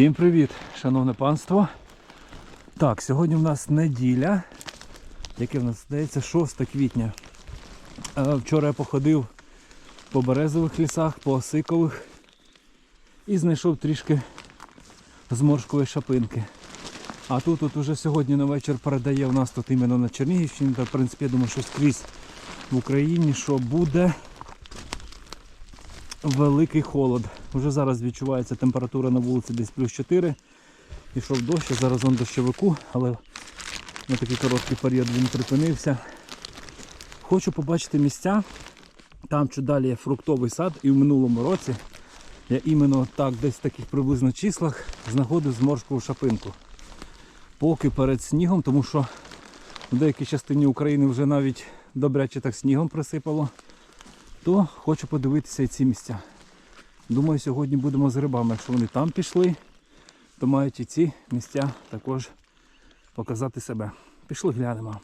Всім привіт, шановне панство. Так, сьогодні в нас неділя, яке в нас здається 6 квітня. Вчора я походив по березових лісах, по осикових і знайшов трішки зморшкової шапинки. А тут от уже сьогодні на вечір передає у нас тут іменно на Чернігівщині, та в принципі я думаю, що скрізь в Україні, що буде великий холод. Вже зараз відчувається температура на вулиці десь плюс 4. Пішов дощ, зараз он дощовику, але на такий короткий період він припинився. Хочу побачити місця. Там чи далі є фруктовий сад, і в минулому році я іменно так, десь в таких приблизно числах знаходив зморшкову шапинку. Поки перед снігом, тому що в деякій частині України вже навіть добряче так снігом присипало то хочу подивитися і ці місця. Думаю, сьогодні будемо з грибами. Якщо вони там пішли, то мають і ці місця також показати себе. Пішли глянемо.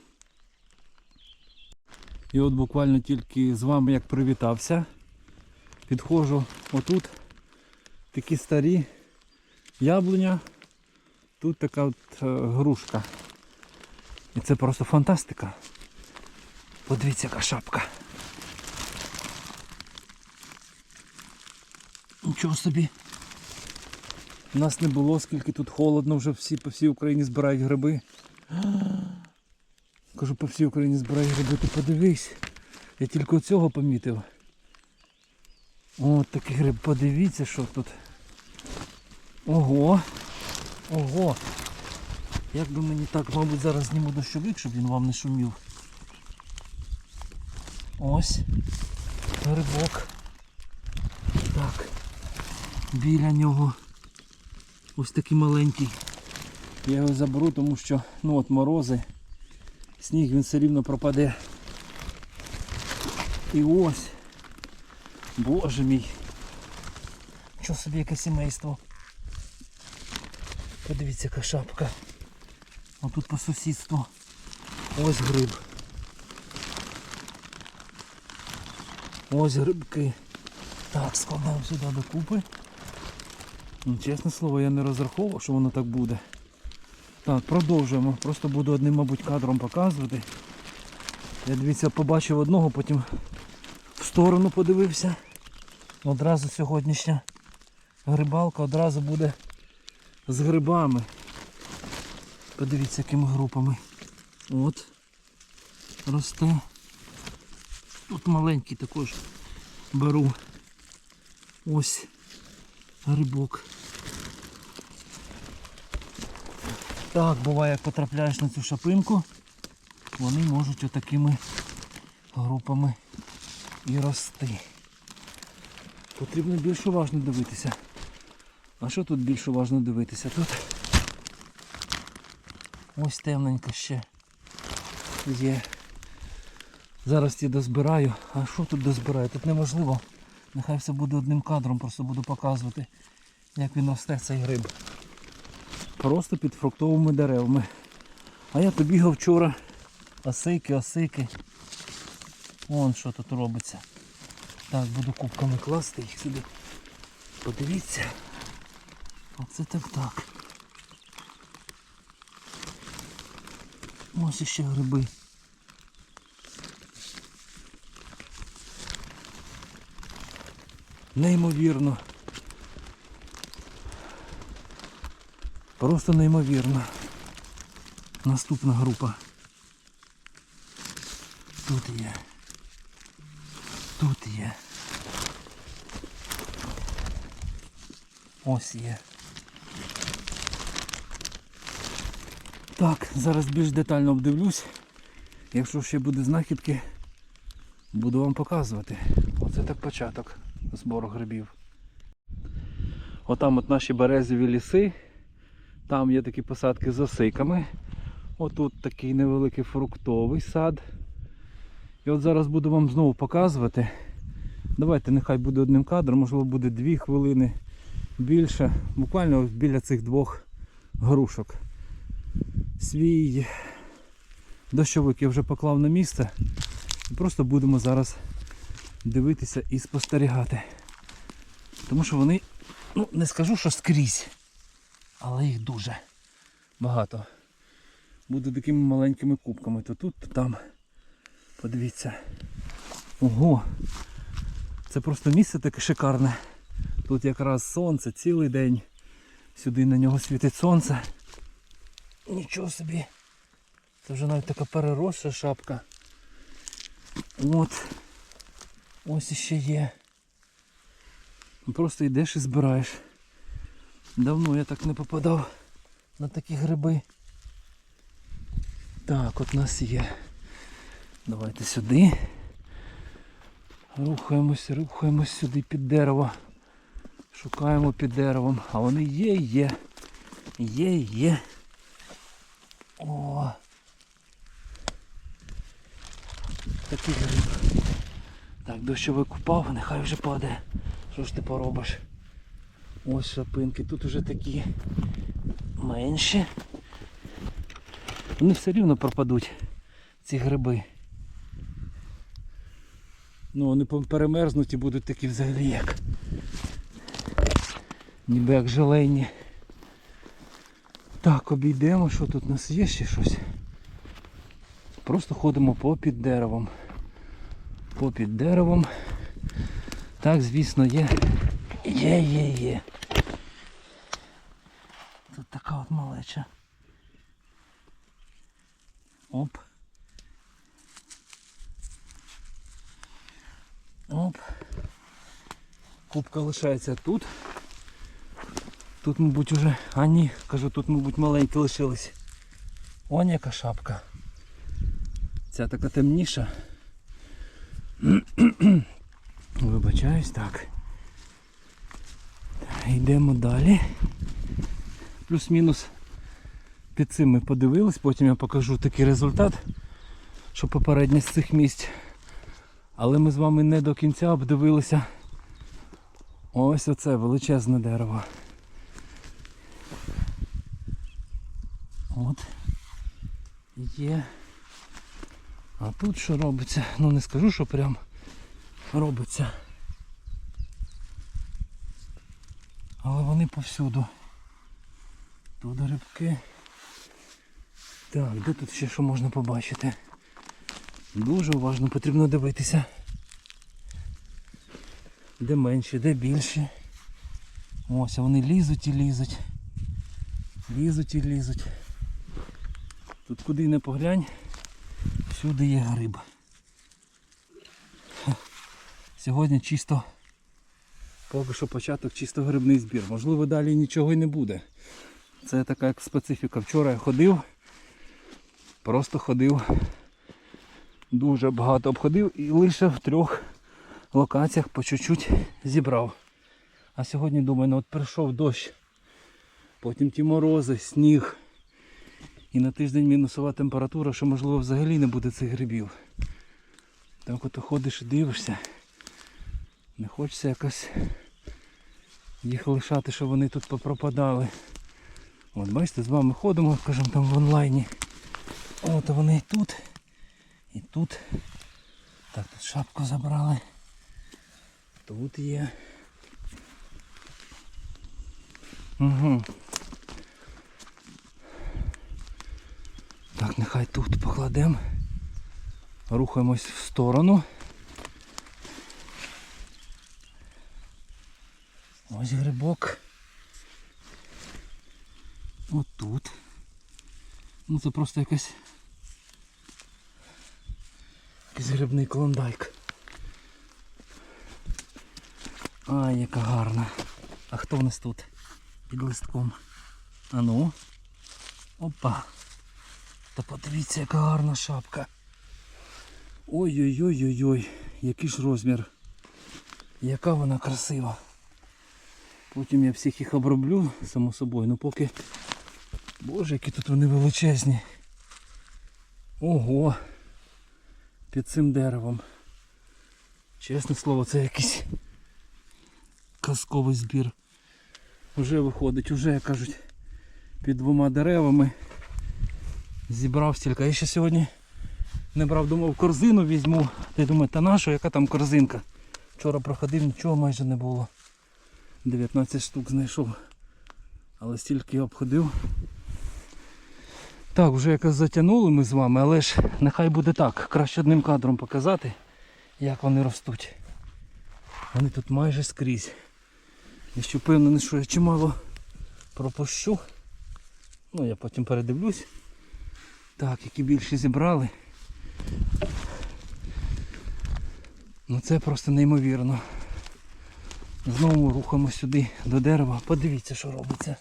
І от буквально тільки з вами як привітався, підходжу отут такі старі яблуня, тут така от е, грушка. І це просто фантастика. Подивіться, яка шапка. Нічого собі. У нас не було, скільки тут холодно, вже всі по всій Україні збирають гриби. Кажу, по всій Україні збирають гриби, ти подивись. Я тільки цього помітив. От такий гриб, подивіться, що тут. Ого! Ого! Як би мені так, мабуть, зараз зніму дощовик, щоб він вам не шумів. Ось. Грибок. Так біля нього ось такий маленький. Я його заберу, тому що ну от морози, сніг він все рівно пропаде. І ось. Боже мій. Що собі яке сімейство. Подивіться яка шапка. А тут по сусідству. Ось гриб. Ось грибки. Так, складаємо сюди докупи. Ну, Чесне слово, я не розраховував, що воно так буде. Так, продовжуємо. Просто буду одним, мабуть, кадром показувати. Я дивіться, побачив одного, потім в сторону подивився. Одразу сьогоднішня грибалка одразу буде з грибами. Подивіться, якими групами. От. Росте. Тут маленький також беру. Ось грибок. Так, буває, як потрапляєш на цю шапинку, вони можуть отакими групами і рости. Потрібно більш уважно дивитися. А що тут більш уважно дивитися? Тут ось темненько ще є. Зараз ті дозбираю. А що тут дозбираю? Тут неможливо. Нехай все буде одним кадром, просто буду показувати, як він росте цей гриб. Просто під фруктовими деревами. А я то бігав вчора. Осики, осики. Вон що тут робиться. Так, буду кубками класти їх сюди. Подивіться. Оце так так. Ось іще гриби. Неймовірно. Просто неймовірно. Наступна група. Тут є. Тут є. Ось є. Так, зараз більш детально обдивлюсь. Якщо ще буде знахідки, буду вам показувати. Оце так початок збору грибів. Отам от наші березові ліси. Там є такі посадки з осиками. Отут такий невеликий фруктовий сад. І от зараз буду вам знову показувати. Давайте нехай буде одним кадром, можливо буде дві хвилини більше. Буквально біля цих двох грушок. Свій дощовик я вже поклав на місце. І просто будемо зараз дивитися і спостерігати. Тому що вони, ну не скажу, що скрізь, Але їх дуже багато. Буде такими маленькими кубками. То тут, то там. Подивіться. Ого! Це просто місце таке шикарне. Тут якраз сонце цілий день. Сюди на нього світить сонце. Нічого собі. Це вже навіть така переросша шапка. От. Ось іще є. Просто йдеш і збираєш. Давно я так не попадав на такі гриби. Так, от нас є. Давайте сюди. Рухаємось, рухаємось сюди під дерево. Шукаємо під деревом. А вони є, є. Є, є. О. Такий гриб. Так, дощовик упав, нехай вже падає. Що ж ти поробиш? Ось шапинки. Тут уже такі менші. Вони все рівно пропадуть, ці гриби. Ну, вони перемерзнуть і будуть такі взагалі як. Ніби як желейні. Так, обійдемо, що тут у нас є ще щось. Просто ходимо попід деревом. Попід деревом. Так, звісно, є. Є, є, є. Тут така от малеча. Оп. Оп. Кубка лишається тут. Тут, мабуть, уже... А ні, кажу, тут, мабуть, маленькі лишились. Он яка шапка. Ця така темніша. Вибачаюсь, так. Йдемо далі. Плюс-мінус під цим ми подивились, потім я покажу такий результат, що попереднє з цих місць. Але ми з вами не до кінця обдивилися ось оце величезне дерево. От. Є. А тут що робиться? Ну не скажу, що прям робиться. Але вони повсюду. Тут грибки. Так, де тут ще що можна побачити? Дуже уважно потрібно дивитися. Де менші, де більші. Ось, а вони лізуть і лізуть. Лізуть і лізуть. Тут куди не поглянь, всюди є гриб. Сьогодні чисто, поки що початок чисто грибний збір. Можливо далі нічого і не буде. Це така як специфіка. Вчора я ходив, просто ходив, дуже багато обходив і лише в трьох локаціях по чуть-чуть зібрав. А сьогодні думаю, ну от прийшов дощ, потім ті морози, сніг. І на тиждень мінусова температура, що можливо взагалі не буде цих грибів. Так от ходиш і дивишся. Не хочеться якось їх лишати, щоб вони тут попропадали. От бачите, з вами ходимо, кажемо там в онлайні. От вони і тут, і тут. Так, тут шапку забрали. Тут є. Угу. Так, нехай тут покладемо. Рухаємось в сторону. Ось грибок. Отут. Ну це просто якась якийсь грибний клондайк. Ай, яка гарна. А хто в нас тут? Під листком. А ну. Опа. Та подивіться, яка гарна шапка. Ой-ой-ой-ой-ой, який ж розмір. Яка вона красива. Потім я всіх їх оброблю, само собою, ну поки... Боже, які тут вони величезні. Ого! Під цим деревом. Чесне слово, це якийсь казковий збір. Уже виходить, уже, як кажуть, під двома деревами. Зібрав стільки. Я ще сьогодні не брав, думав, корзину візьму. Я думаю, та наша, яка там корзинка? Вчора проходив, нічого майже не було. 19 штук знайшов. Але стільки обходив. Так, вже якось затягнули ми з вами, але ж нехай буде так. Краще одним кадром показати, як вони ростуть. Вони тут майже скрізь. Я ще впевнений, що я чимало пропущу. Ну, я потім передивлюсь. Так, які більше зібрали. Ну це просто неймовірно. Знову рухаємо сюди до дерева. Подивіться, що робиться.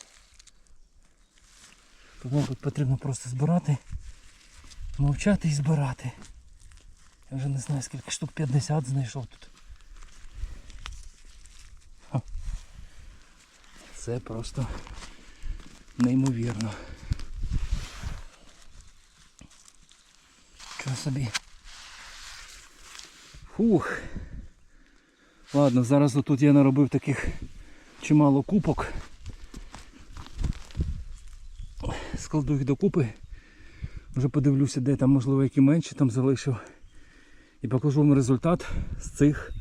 Тут, мабуть, потрібно просто збирати, мовчати і збирати. Я вже не знаю скільки штук 50 знайшов тут. Це просто неймовірно. Що собі? Фух. Ладно, зараз отут я наробив таких чимало купок. Складу їх докупи. Вже подивлюся, де там, можливо, які менші там залишив. І покажу вам результат з цих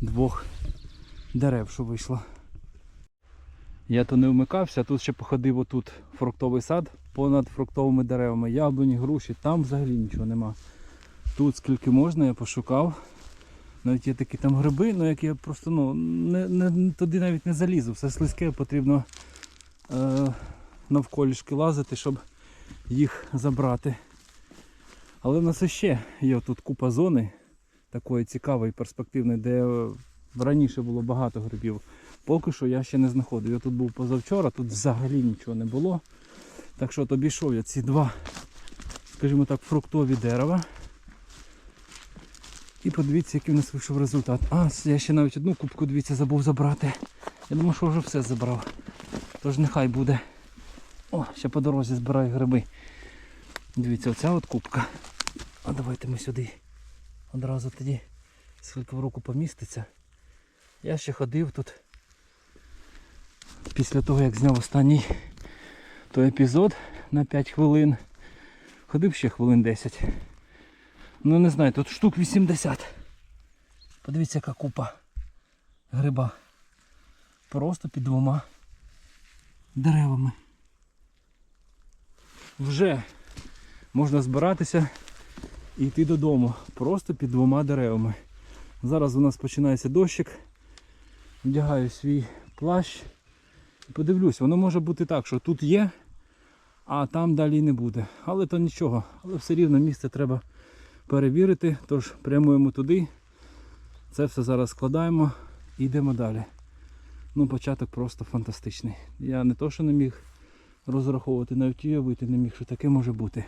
двох дерев, що вийшло. Я то не вмикався, тут ще походив отут фруктовий сад понад фруктовими деревами, яблуні, груші, там взагалі нічого нема. Тут скільки можна, я пошукав. Навіть є такі там гриби, ну які я просто ну, не, не, туди навіть не залізу. Все слизьке, потрібно е, навколішки лазити, щоб їх забрати. Але в нас ще є тут купа зони такої цікавої, перспективної, де е, раніше було багато грибів. Поки що я ще не знаходив. Я тут був позавчора, тут взагалі нічого не було. Так що от обійшов я ці два, скажімо так, фруктові дерева. І подивіться, який в нас вийшов результат. А, я ще навіть одну кубку, дивіться, забув забрати. Я думаю, що вже все забрав. Тож нехай буде. О, ще по дорозі збираю гриби. Дивіться, оця от кубка. А давайте ми сюди одразу тоді скільки в руку поміститься. Я ще ходив тут. Після того як зняв останній той епізод на 5 хвилин. Ходив ще хвилин 10. Ну не знаю, тут штук 80. Подивіться, яка купа гриба. Просто під двома деревами. Вже можна збиратися і йти додому. Просто під двома деревами. Зараз у нас починається дощик. Вдягаю свій плащ. Подивлюсь, воно може бути так, що тут є, а там далі не буде. Але то нічого. Але все рівно місце треба перевірити. Тож прямуємо туди. Це все зараз складаємо і йдемо далі. Ну, початок просто фантастичний. Я не то, що не міг розраховувати, навіть уявити не міг, що таке може бути.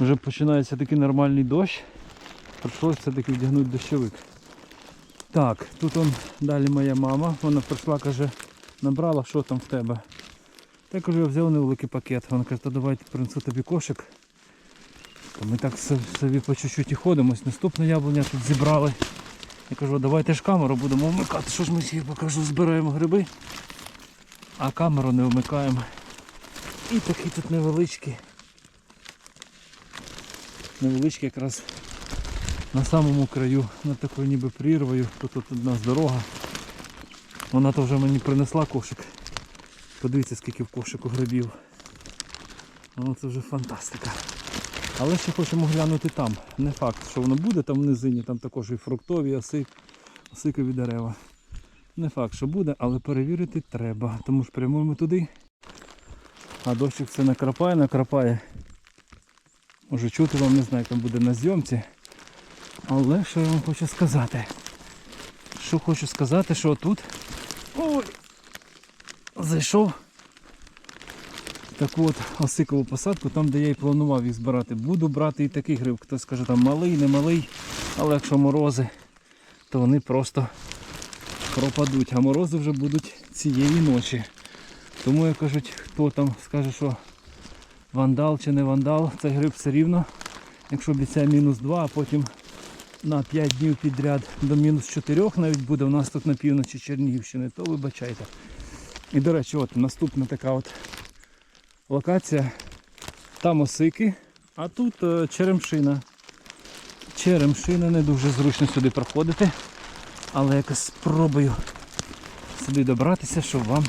Вже починається такий нормальний дощ. Прийшлося все-таки вдягнути дощовик. Так, тут он далі моя мама. Вона прийшла, каже, набрала, що там в тебе. Я кажу, я взяв невеликий пакет. Вона каже, то давайте принесу тобі кошик. То ми так собі по чуть-чуть і ходимо. Ось Наступне яблуня тут зібрали. Я кажу, давайте ж камеру будемо вмикати. Що ж ми всі покажу, збираємо гриби, а камеру не вмикаємо. І такий тут невеличкий. Невеличкий якраз на самому краю, над такою ніби прірвою. Тут от одна з дорога. Вона то вже мені принесла кошик. Подивіться, скільки в кошику грибів. Ну, це вже фантастика. Але ще хочемо глянути там. Не факт, що воно буде там в низині, там також і фруктові, оси, осикові дерева. Не факт, що буде, але перевірити треба. Тому ж прямуємо туди. А дощик все накрапає, накрапає. Може чути вам, не знаю, як там буде на зйомці. Але що я вам хочу сказати? Що хочу сказати, що тут ой, зайшов таку от осикову посадку, там де я і планував їх збирати. Буду брати і такий гриб. Хтось скаже там малий, не малий, але якщо морози, то вони просто пропадуть. А морози вже будуть цієї ночі. Тому як кажуть, хто там скаже, що вандал чи не вандал, цей гриб все рівно. Якщо обіцяє мінус 2, а потім на 5 днів підряд до мінус 4 навіть буде у нас тут на півночі Чернігівщини, то вибачайте. І до речі, от наступна така от локація. Там осики, а тут е, черемшина. Черемшина не дуже зручно сюди проходити, але якось спробую сюди добратися, щоб вам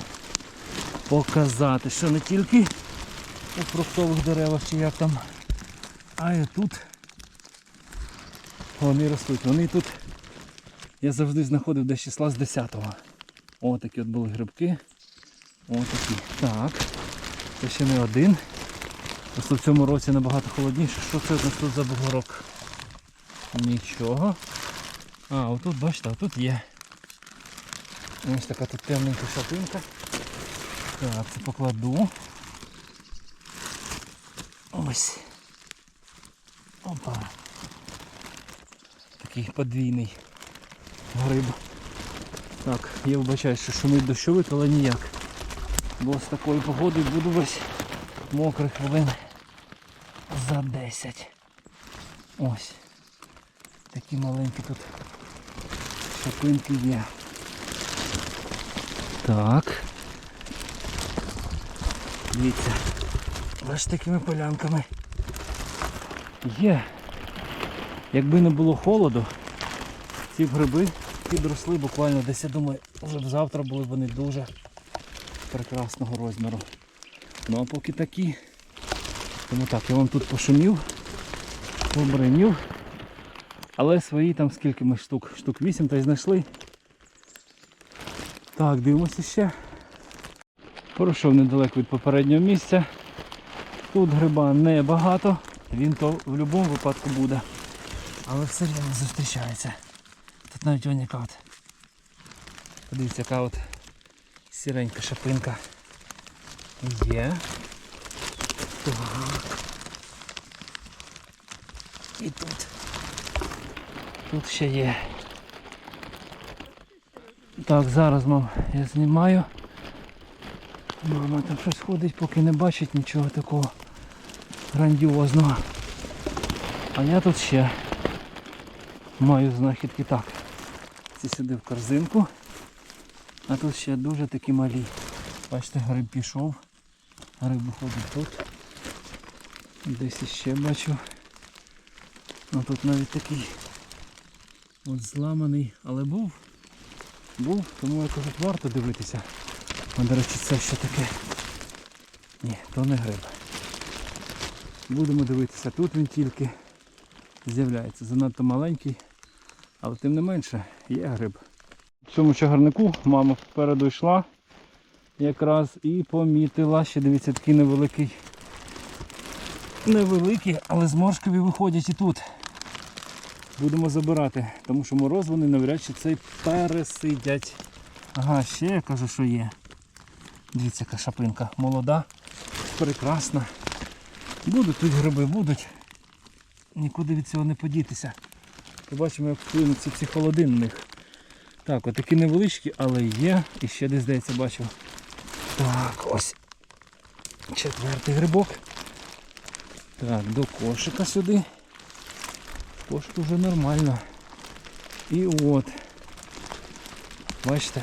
показати, що не тільки у фруктових деревах чи як там, а і тут вони ростуть. Вони тут я завжди знаходив десь числа з 10-го. О, такі от були грибки. О, такі. Так. Це ще не один. Просто в цьому році набагато холодніше. Що це у нас тут за бугорок? Нічого. А, отут, бачите, отут є. Ось така тут темненька шапинка. Так, це покладу. Ось. Опа. Такий подвійний гриб. Так, я вибачаю, що шумить дощовик, але ніяк. Бо з такою погодою буду весь мокрий хвилин за 10. Ось. Такі маленькі тут шапинки є. Так. Дивіться. Ось такими полянками. Є. Якби не було холоду, ці гриби підросли буквально десь, я думаю, вже завтра були вони дуже прекрасного розміру. Ну а поки такі. Тому так, я вам тут пошумів, побринів. Але свої там скільки ми штук? Штук 8 та й знайшли. Так, дивимося ще. Пройшов недалеко від попереднього місця. Тут гриба небагато, він то в будь-якому випадку буде. Але все рівно зустрічається. Тут навіть яка. Подивіться, яка от сіренька шапинка. Є. Так. І тут. Тут ще є. Так, зараз мам, я знімаю. Мама там щось ходить, поки не бачить нічого такого грандіозного. А я тут ще маю знахідки так. Ці сюди в корзинку. А тут ще дуже такі малі. Бачите, гриб пішов. Гриб виходить тут. Десь іще бачу. Ну тут навіть такий от зламаний, але був. Був, тому я кажу, варто дивитися. А, до речі, це що таке? Ні, то не гриб. Будемо дивитися, тут він тільки з'являється. Занадто маленький, але тим не менше є гриб. Цьому чагарнику мама впереду йшла якраз і помітила, ще дивіться, такий невеликий. Невеликий, але зморшкові виходять і тут. Будемо забирати, тому що мороз вони навряд чи цей пересидять. Ага, ще я кажу, що є. Дивіться, яка шапинка. Молода, прекрасна. Будуть тут гриби, будуть. Нікуди від цього не подітися. Побачимо, як вплинуться ці холоди на них. Так, отакі невеличкі, але є. І ще десь здається бачив. Так, ось. Четвертий грибок. Так, до кошика сюди. Кошик вже нормально. І от. Бачите,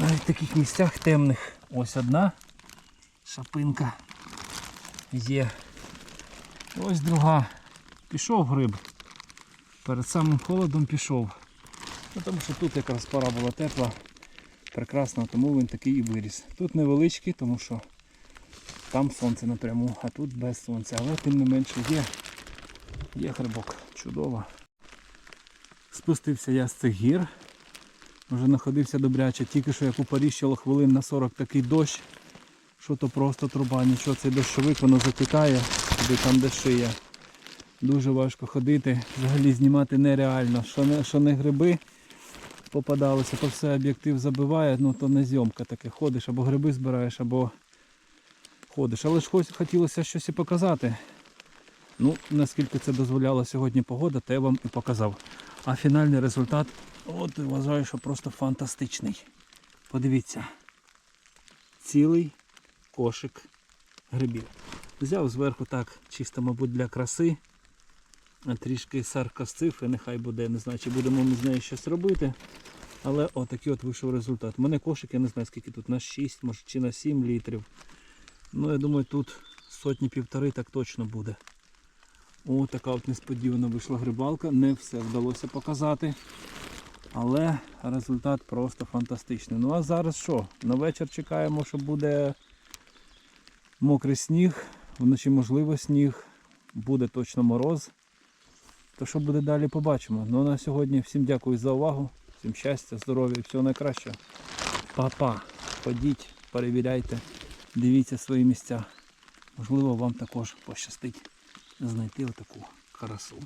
навіть в таких місцях темних. Ось одна шапинка є. Ось друга. Пішов гриб. Перед самим холодом пішов. Ну, тому що тут якраз пора була тепла. Прекрасно, тому він такий і виріс. Тут невеличкий, тому що там сонце напряму, а тут без сонця. Але тим не менше є. Є грибок. Чудово. Спустився я з цих гір. Вже знаходився добряче, тільки що як упоріщило хвилин на 40 такий дощ, що то просто труба, нічого цей дощовик, воно затікає, туди там де шия. Дуже важко ходити, взагалі знімати нереально. Що не, що не гриби попадалися, то все об'єктив забиває, ну то не зйомка таке. Ходиш або гриби збираєш, або ходиш. Але ж хотілося щось і показати. Ну, наскільки це дозволяла сьогодні погода, те я вам і показав. А фінальний результат, от вважаю, що просто фантастичний. Подивіться. Цілий кошик грибів. Взяв зверху так, чисто, мабуть, для краси. Трішки саркасцифри, нехай буде, не знаю, чи будемо ми з нею щось робити. Але отакий от вийшов результат. У мене кошик, я не знаю скільки тут, на 6, може чи на 7 літрів. Ну, я думаю, тут сотні півтори так точно буде. О, така от несподівана вийшла грибалка. Не все вдалося показати. Але результат просто фантастичний. Ну а зараз що? На вечір чекаємо, що буде Мокрий сніг, вночі можливо сніг, буде точно мороз. То що буде далі, побачимо. Ну на сьогодні всім дякую за увагу, всім щастя, здоров'я всього найкращого. Па-па, ходіть, перевіряйте, дивіться свої місця. Можливо, вам також пощастить знайти отаку красу.